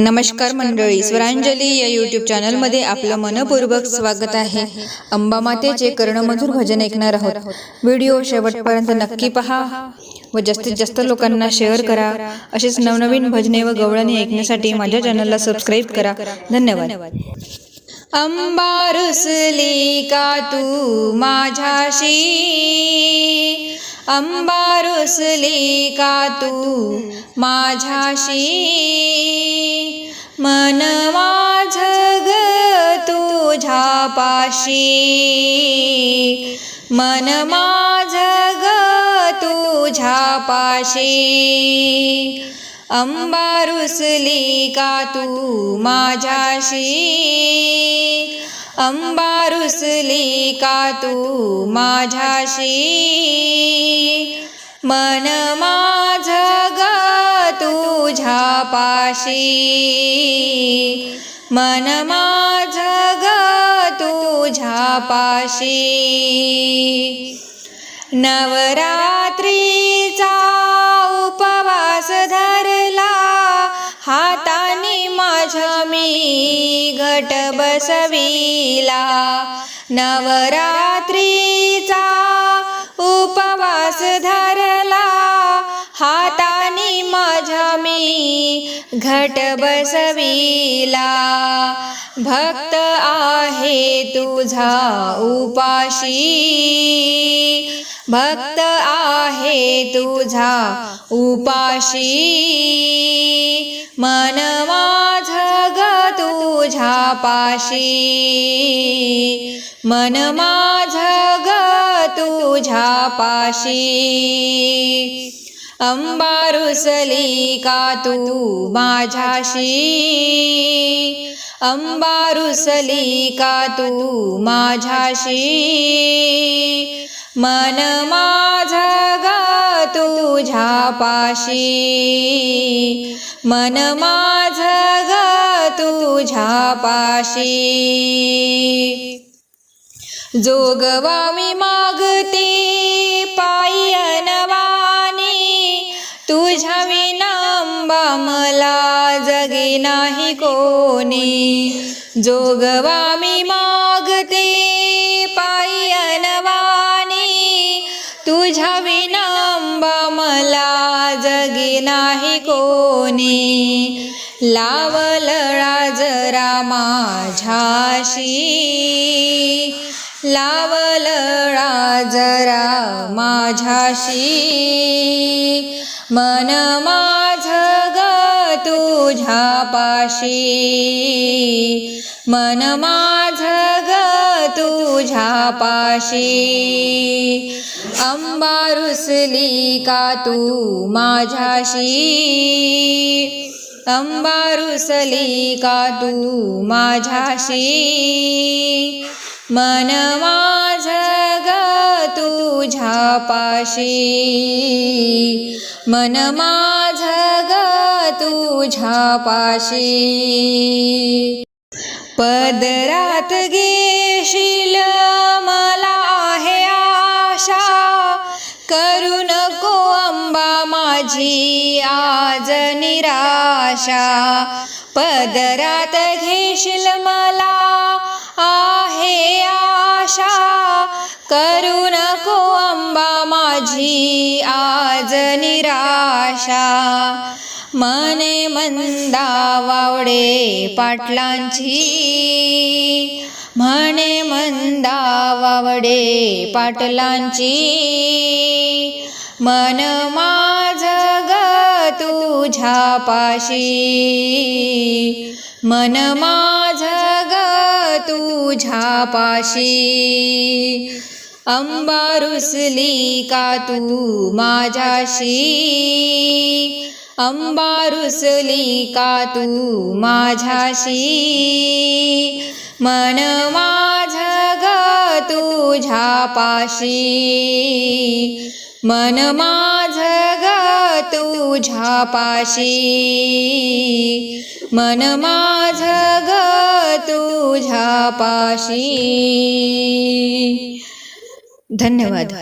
नमस्कार मंडळी स्वरांजली या यूट्यूब चॅनलमध्ये आपलं मनपूर्वक स्वागत आहे. अंबा मातेचे कर्णमधुर भजन ऐकणार आहोत. व्हिडिओ शेवटपर्यंत नक्की पहा व जास्तीत जास्त लोकांना शेअर करा. असेच नवनवीन भजने व गवळणी ऐकण्यासाठी माझ्या चॅनलला सबस्क्राईब करा. धन्यवाद. अंबा रुसली का तू माझ्याशी? अंबा रुसली का तू माझ्याशी? मन माझ ग तुझ्या पाशी. मन माझ ग तुझ्या पाशी. अंबा रुसली का तू माझ्याशी? अंबा रुसली का तू माझ्याशी? मन माझ ग तुझ्या पाशी. मन माझ ग तुझ्या पाशी. नवरात्रीचा उपवास धरला हाता माझ्या मी घट बसविला. नवरात्रीचा उपवास धरला. हाताने माझ्या मी घट बसविला. भक्त आहे तुझा उपाशी. भक्त आहे तुझा उपाशी. मन माझ ग तुझ्या पाशी. मन माझ ग तुझ्या पाशी. अंबा रुसली का तू माझ्याशी? अंबा रुसली का तू माझ्याशी? मन माझ ग तुझ्या पाशी. मन माझ ग तुझ्या पाशी. जोगवा मी मागते पायी अनवानी तुझ्या विनांबा मला जगे नाही कोणी. जोगवा मी मागते तुझ्या विनांबा मला जगे नाही कोणी. लावलळा जरा माझ्याशी. लावलळा जरा माझ्याशी. मन माझ ग तुझ्या पाशी मन माझ ग तुझ्या पाशी अंबा रुसली का तू माझ्याशी? अंबा रुसली का तू माझ्याशी? मन माझ ग तुझ्या पाशी मन माझ ग तुझ्या पाशी पदरात घेशील मला आहे आशा. करू नको अंबा माझी आज निराशा. पदरात घेशील मला आहे आशा. करू नको अंबा माझी आज निराशा. मने मंदा वावडे पाटलांची. म्हणे मंदा वावडे पाटलांची. मन माझ ग तुझ्या पाशी. मन माझ ग तुझ्या पाशी. अंबा रुसली का तू माझ्याशी? अंबा रुसली का तू माझ्याशी. मन माझ ग तुझ्या पाशी. मन माझ ग तुझ्या पाशी. मन माझ ग तुझ्या पाशी. धन्यवाद.